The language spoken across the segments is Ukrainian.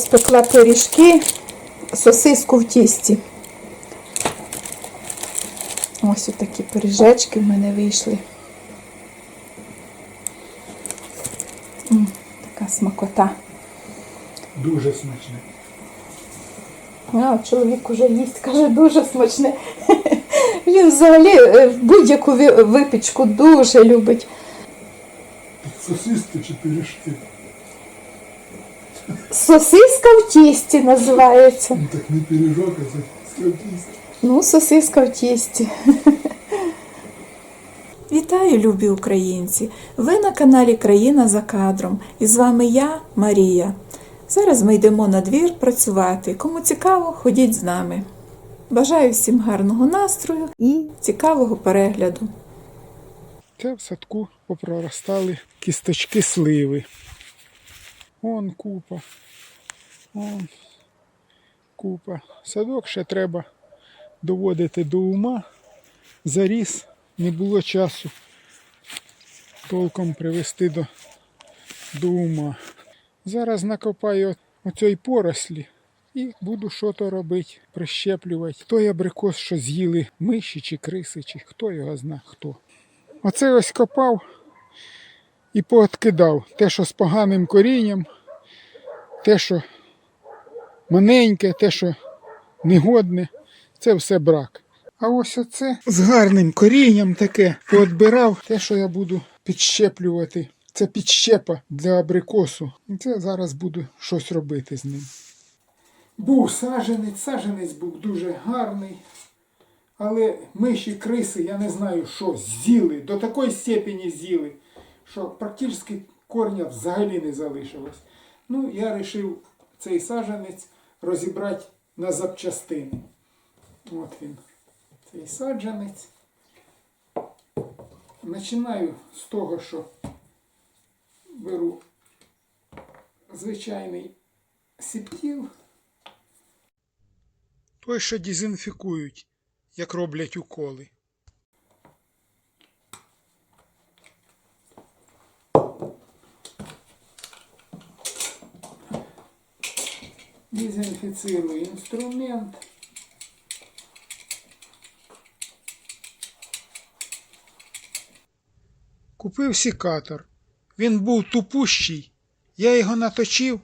спекла пиріжки, сосиску в тісті. Ось такі пиріжечки в мене вийшли. М, така смакота. Дуже смачне. А, чоловік уже їсть, каже, дуже смачне. Він взагалі е, будь-яку випічку дуже любить. Сосиски чи пиріжки. Сосиска в тісті називається. Ну так не пиріжок, а сосиска в тісті. Ну, сосиска в тісті. Вітаю, любі українці! Ви на каналі Країна за кадром. І з вами я, Марія. Зараз ми йдемо на двір працювати. Кому цікаво, ходіть з нами. Бажаю всім гарного настрою і цікавого перегляду. Це в садку попроростали кісточки сливи. Вон купа. Вон купа. Садок ще треба доводити до ума. Заріс, не було часу толком привести до, до ума. Зараз накопаю оцій порослі і буду що то робити, прищеплювати. Той абрикос, що з'їли миші чи криси, чи хто його зна хто. Оце ось копав і пооткидав те, що з поганим корінням, те, що маленьке, те, що негодне, це все брак. А ось оце з гарним корінням таке поотбирав те, що я буду підщеплювати. Це підщепа для абрикосу. І це зараз буду щось робити з ним. Був саженець, саженець був дуже гарний. Але миші, криси, я не знаю, що з'їли, до такої степені з'їли, що практично корня взагалі не залишилось. Ну, я вирішив цей саджанець розібрати на запчастини. От він, цей саджанець. Починаю з того, що беру звичайний сіптіл. Той, що дезінфікують як роблять уколи. Дезінфіцирую інструмент. Купив сікатор. Він був тупущий. Я його наточив.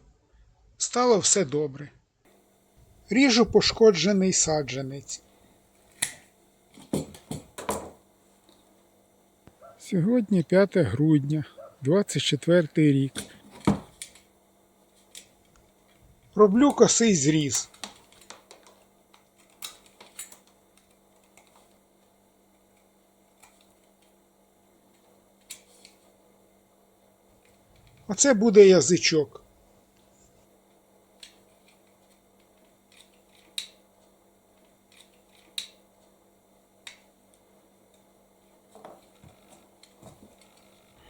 Стало все добре. Ріжу пошкоджений саджанець. Сьогодні 5 грудня, 24 рік. Роблю косий зріз. Оце буде язичок.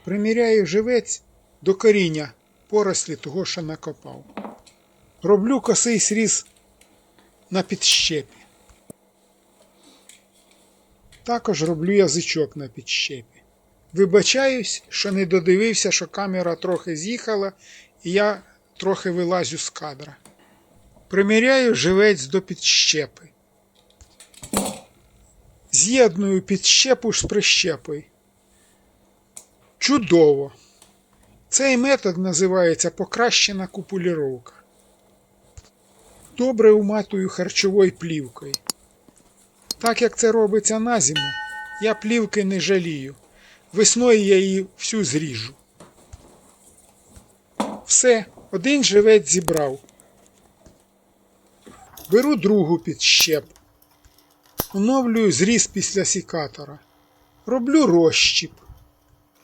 Приміряю живець до коріння порослі того, що накопав. Роблю косий сріз на підщепі. Також роблю язичок на підщепі. Вибачаюсь, що не додивився, що камера трохи з'їхала, і я трохи вилазю з кадра. Приміряю живець до підщепи. З'єдную підщепу з прищепою. Чудово! Цей метод називається покращена купуліровка. Добре уматую харчовою плівкою. Так як це робиться на зиму, я плівки не жалію. Весною я її всю зріжу. Все, один живець зібрав. Беру другу підщеп. Оновлюю зріз після сікатора. Роблю розщіп.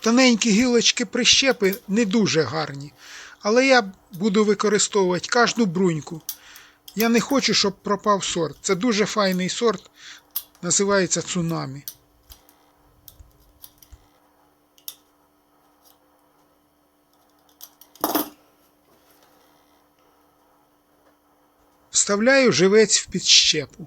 Тоненькі гілочки прищепи не дуже гарні, але я буду використовувати кожну бруньку. Я не хочу, щоб пропав сорт. Це дуже файний сорт, називається цунамі. Вставляю живець в підщепу.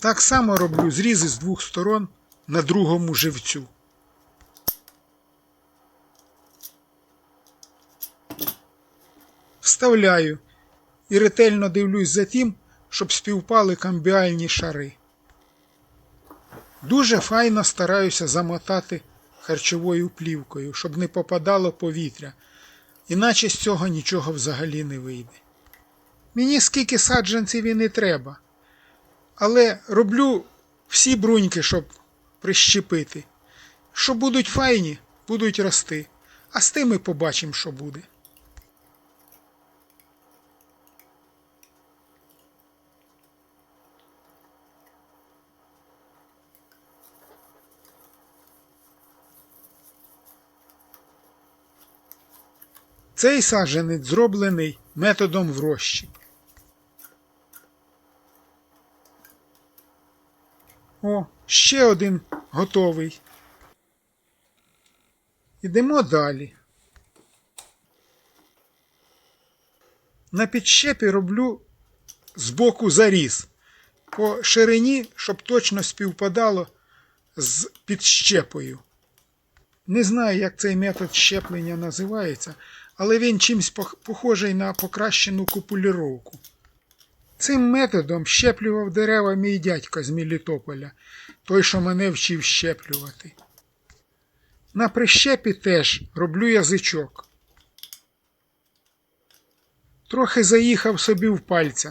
Так само роблю зрізи з двох сторон на другому живцю. Вставляю і ретельно дивлюсь за тим, щоб співпали камбіальні шари. Дуже файно стараюся замотати харчовою плівкою, щоб не попадало повітря, іначе з цього нічого взагалі не вийде. Мені скільки саджанців і не треба, але роблю всі бруньки, щоб прищепити. Що будуть файні, будуть рости, а з тими побачимо, що буде. Цей саджанець зроблений методом врощі. О, ще один готовий. Ідемо далі. На підщепі роблю збоку заріз по ширині, щоб точно співпадало з підщепою. Не знаю, як цей метод щеплення називається, але він чимсь похожий на покращену купуліровку. Цим методом щеплював дерева мій дядько з Мелітополя, той, що мене вчив щеплювати. На прищепі теж роблю язичок. Трохи заїхав собі в пальця.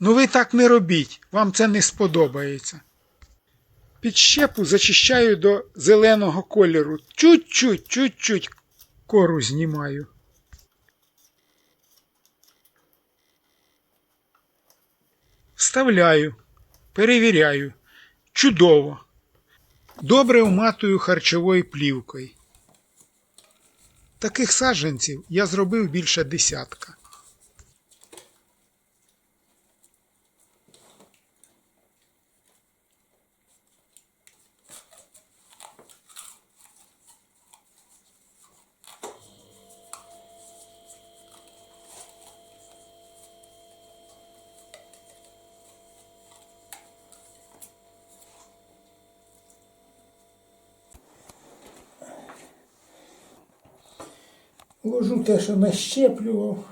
Ну ви так не робіть, вам це не сподобається. Підщепу зачищаю до зеленого кольору. Чуть-чуть, чуть-чуть кору знімаю. Вставляю, перевіряю. Чудово. Добре вматую харчовою плівкою. Таких саджанців я зробив більше десятка. Ложу те, що нащеплював.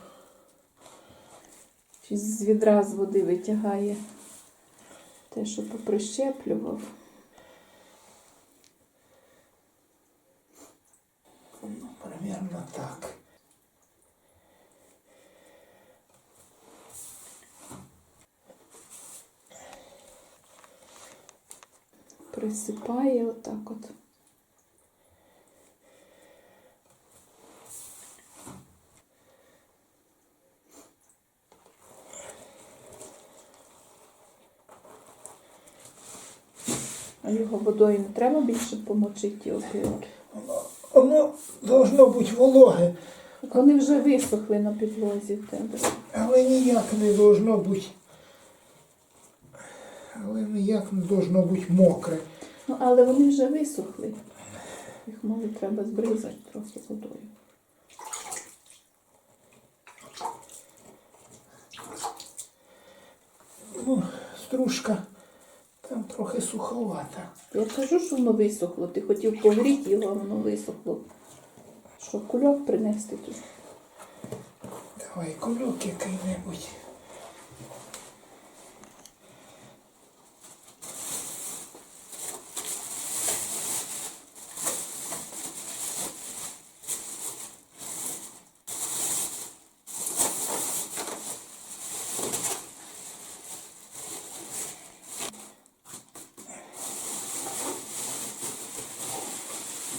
Чи з відра з води витягає те, що поприщеплював. Ну, примерно так. Присипає отак от. А його водою не треба більше помочити опілки. Воно должно бути вологе, Вони вже висохли на підлозі в тебе. але ніяк не должно бути. Але ніяк не должно бути мокре. Ну, але вони вже висохли. Їх може треба збризати трохи водою. Ну, стружка там трохи суховата. Я кажу, що воно висохло. Ти хотів погріти його, а воно висохло. Що, кульок принести тут? Давай кульок який-небудь.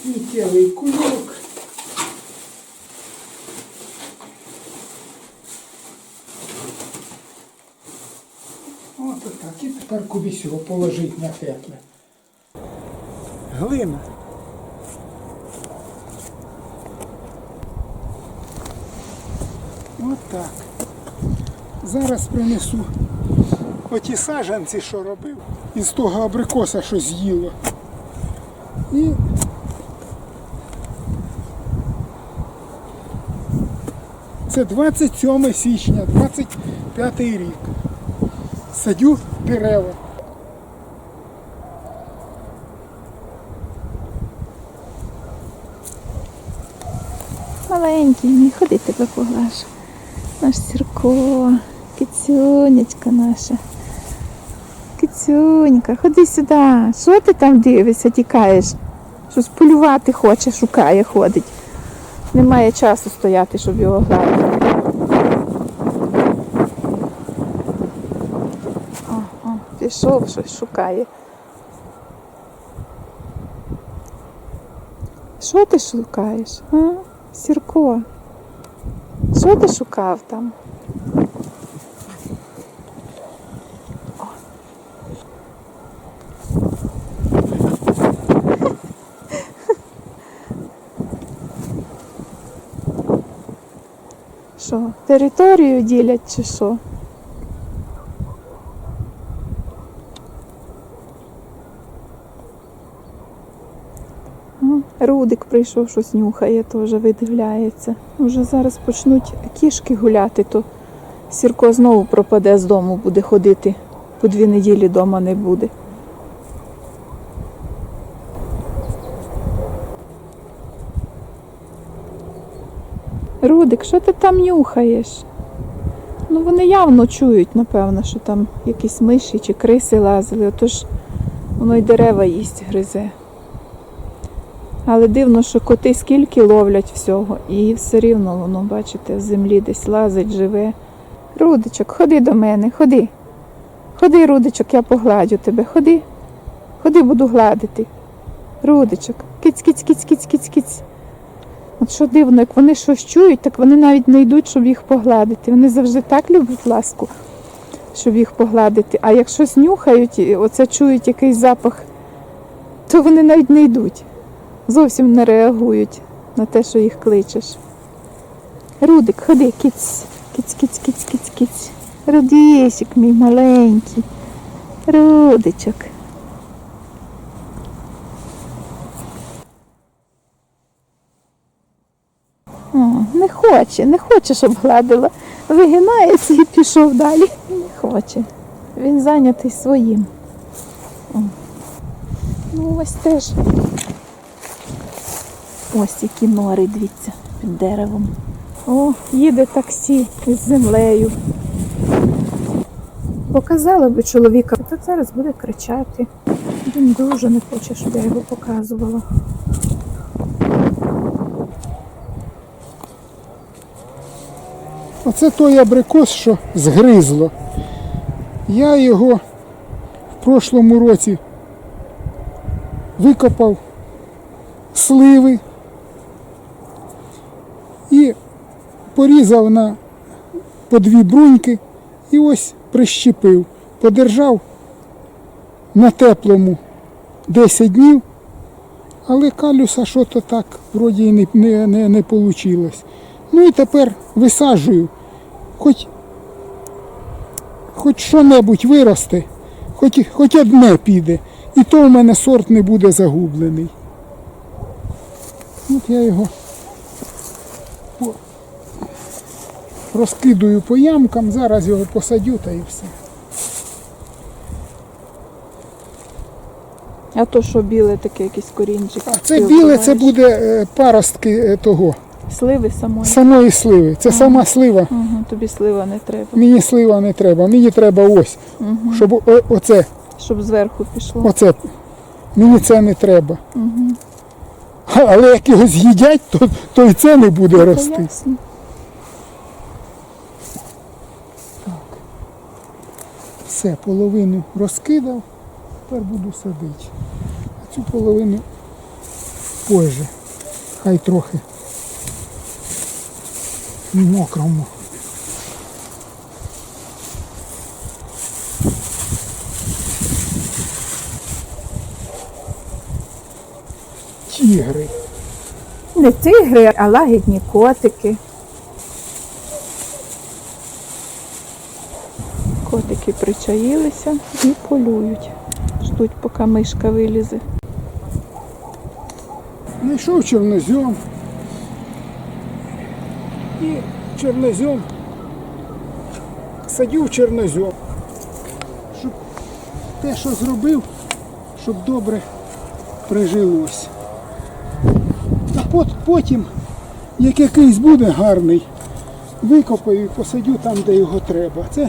Миттєвий кульок. От так. І тепер кудись його положить на тепле. Глина. От так. Зараз принесу оті саджанці, що робив, із того абрикоса, що з'їло. І це 27 січня, 25 рік садю дерева. Маленький мій, ходи тебе поглажу. Наш Сірко, кицюнечка наша. Кицюнька, ходи сюди. Що ти там дивишся, тікаєш? Щось полювати хоче, шукає, ходить. Немає часу стояти, щоб його гладити. Пішов, щось шукає. Що ти шукаєш? А? Сірко? Що ти шукав там? Що, територію ділять чи що? М, Рудик прийшов, щось нюхає, теж видивляється. Вже зараз почнуть кішки гуляти, то Сірко знову пропаде з дому, буде ходити. По дві неділі вдома не буде. Рудик, що ти там нюхаєш? Ну вони явно чують, напевно, що там якісь миші чи криси лазили, отож воно й дерева їсть гризе. Але дивно, що коти скільки ловлять всього, і все рівно воно, бачите, в землі десь лазить, живе. Рудичок, ходи до мене, ходи. Ходи, Рудичок, я погладю тебе. Ходи. Ходи, буду гладити. Рудичок, киць, киць, киць, киць, киць, киць. От що дивно, як вони щось чують, так вони навіть не йдуть, щоб їх погладити. Вони завжди так люблять ласку, щоб їх погладити. А як щось нюхають, і оце чують якийсь запах, то вони навіть не йдуть. Зовсім не реагують на те, що їх кличеш. Рудик, ходи, киць, киць, киць, киць, киць, киць. Рудісик мій маленький. Рудичок. О, не хоче, не хоче, щоб гладила. Вигинається і пішов далі. Не хоче. Він зайнятий своїм. О. Ну ось теж. Ось які нори, дивіться, під деревом. О, їде таксі із землею. Показала би чоловіка, то зараз буде кричати. Він дуже не хоче, щоб я його показувала. Оце той абрикос, що згризло. Я його в прошлому році викопав сливи і порізав на по дві бруньки і ось прищепив. Подержав на теплому 10 днів, але калюса що то так вроді і не, не, не, не вийшло. Ну і тепер висаджую, хоч, хоч що-небудь виросте, хоч, хоч одне піде, і то в мене сорт не буде загублений. От я його розкидую по ямкам, зараз його посадю та і все. А то що біле таке, якийсь корінчик. А це біле, це буде е, паростки е, того, Сливи самої. самої сливи. Це сама слива. Угу, тобі слива не треба. Мені слива не треба, мені треба ось, Угу. щоб о- оце Щоб зверху пішло. Оце мені це не треба. Угу. Але як його з'їдять, то, то і це не буде рости. Ясно. Все, половину розкидав, тепер буду садити. А цю половину позже. Хай трохи мокрому. Тігри. Не тигри, а лагідні котики. Котики причаїлися і полюють. Ждуть, поки мишка вилізе. Знайшов чорнозьом. І чорнозьом садю в чорнозьом. Щоб те, що зробив, щоб добре прижилось. А пот- потім як якийсь буде гарний, викопаю і посадю там, де його треба. Це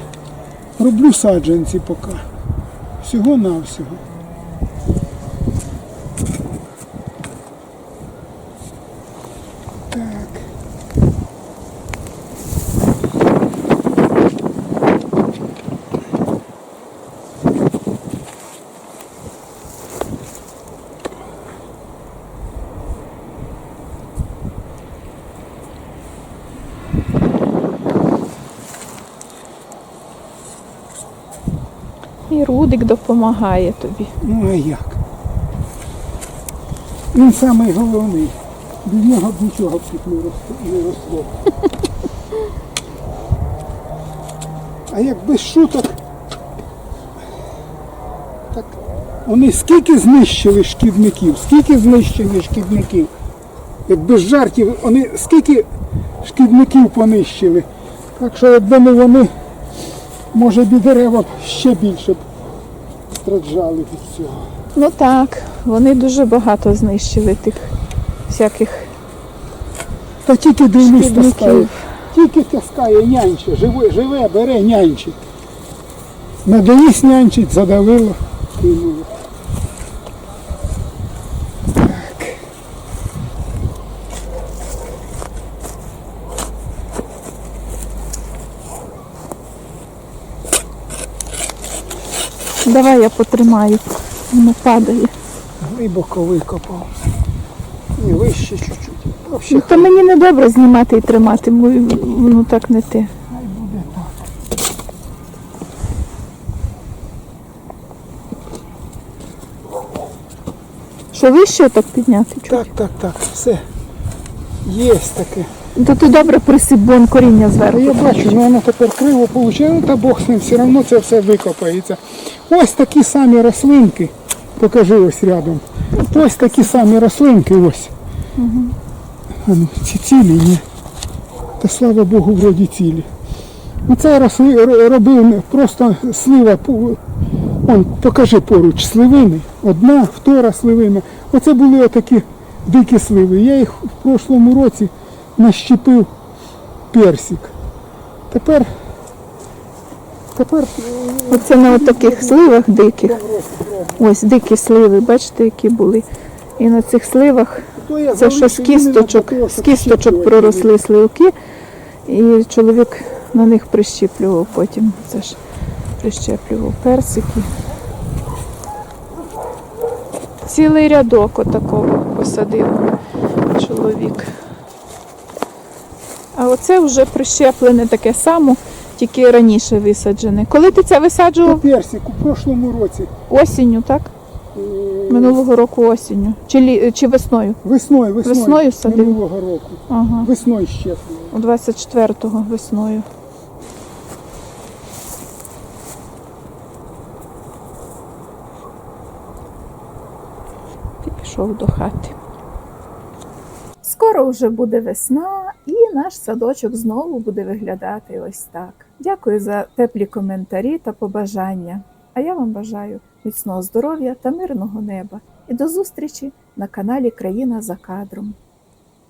роблю саджанці поки. Всього-навсього. Так. І Рудик допомагає тобі. Ну а як? Він самий головний. Без нього б нічого тут не росло. А як без шуток, так вони скільки знищили шкідників, скільки знищили шкідників. Як без жартів, вони скільки шкідників понищили. Так що якби не вони, може б і дерева ще більше б страждали від цього. Ну так, вони дуже багато знищили тих всяких Та тільки дивись таскає. Тільки таскає нянче, живе, живе, бере, нянчить. Надоїсть нянчить, задавило, кинуло. Давай я потримаю. Воно падає. Глибоко викопав. І вище чуть-чуть. Та Ну, то мені не добре знімати і тримати, бо воно так не те. хай буде так. Що вище так підняти? чуть? Так, так, так, все. Є таке. То ти добре присип, бо он коріння зверху. я бачу, ну воно тепер криво вийшло, ну та Бог з ним, все одно це все викопається. Ось такі самі рослинки. Покажи ось рядом. Ось такі самі рослинки ось. А ну, ці цілі, ні. Та слава Богу, вроді цілі. Ну це росли, робив просто слива. Он, покажи поруч сливини. Одна, втора сливина. Оце були отакі дикі сливи. Я їх в прошлому році нащепив персик. Тепер, тепер Оце на таких сливах диких. Ось дикі сливи, бачите, які були. І на цих сливах це що з кісточок, з кісточок проросли сливки, і чоловік на них прищіплював потім. Це ж прищеплював персики. Цілий рядок отакого посадив чоловік. А оце вже прищеплене таке само, тільки раніше висаджене. Коли ти це висаджував? персик у прошлому році. Осінню, так? е, Минулого року осінню. Чи, лі... чи весною? Весною, весною, Весною садив? минулого року. Ага. Весною щеплював. У 24-го весною. Пішов до хати. Скоро вже буде весна, і наш садочок знову буде виглядати ось так. Дякую за теплі коментарі та побажання. А я вам бажаю міцного здоров'я та мирного неба. І до зустрічі на каналі Країна за кадром.